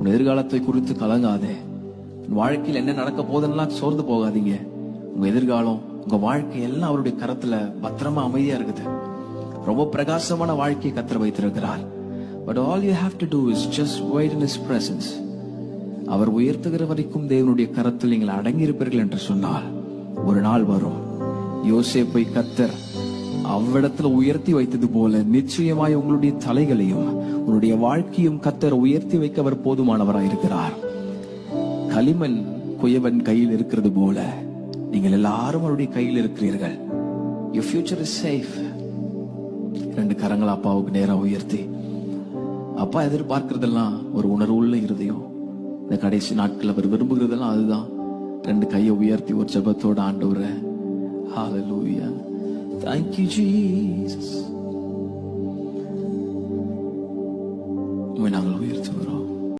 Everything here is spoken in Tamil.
உன் எதிர்காலத்தை குறித்து கலங்காதே. உன் வாழ்க்கையில் என்ன நடக்க போதெல்லாம் சோர்ந்து போகாதீங்க. உங்க எதிர்காலம் உங்க வாழ்க்கை எல்லாம் அவருடைய கரத்துல பத்திரமா அமைதியா இருக்குது. ரொம்ப பிரகாசமான வாழ்க்கையை கத்திர வைத்திருக்கிறார். But all you have to do is just wait in his presence அவர் உயர்த்துகிற வரைக்கும் தேவனுடைய கரத்தில் நீங்கள் அடங்கி இருப்பீர்கள் என்று சொன்னால் ஒரு நாள் வரும். யோசேப்பை கத்தர் அவ்விடத்துல உயர்த்தி வைத்தது போல நிச்சயமாய் உங்களுடைய தலைகளையும் உங்களுடைய வாழ்க்கையும் கத்தர் உயர்த்தி வைக்க அவர் போதுமானவராய் இருக்கிறார். களிமண் குயவன் கையில் இருக்கிறது போல நீங்கள் எல்லாரும் அவருடைய கையில் இருக்கிறீர்கள். யூ ஃபியூச்சர் இஸ் சேஃப் ரெண்டு கரங்கள் அப்பாவுக்கு நேராக உயர்த்தி அப்பா எதிர்பார்க்கறதெல்லாம் ஒரு உணர்வுள்ள இருதயம். இந்த கடைசி நாட்கள் அவர் விரும்புகிறதெல்லாம் அதுதான். ரெண்டு கையை உயர்த்தி ஒரு ஜெபத்தோட ஆண்டவரே ஹாலலூயா Thank you, Jesus. We Un algo virtuoso.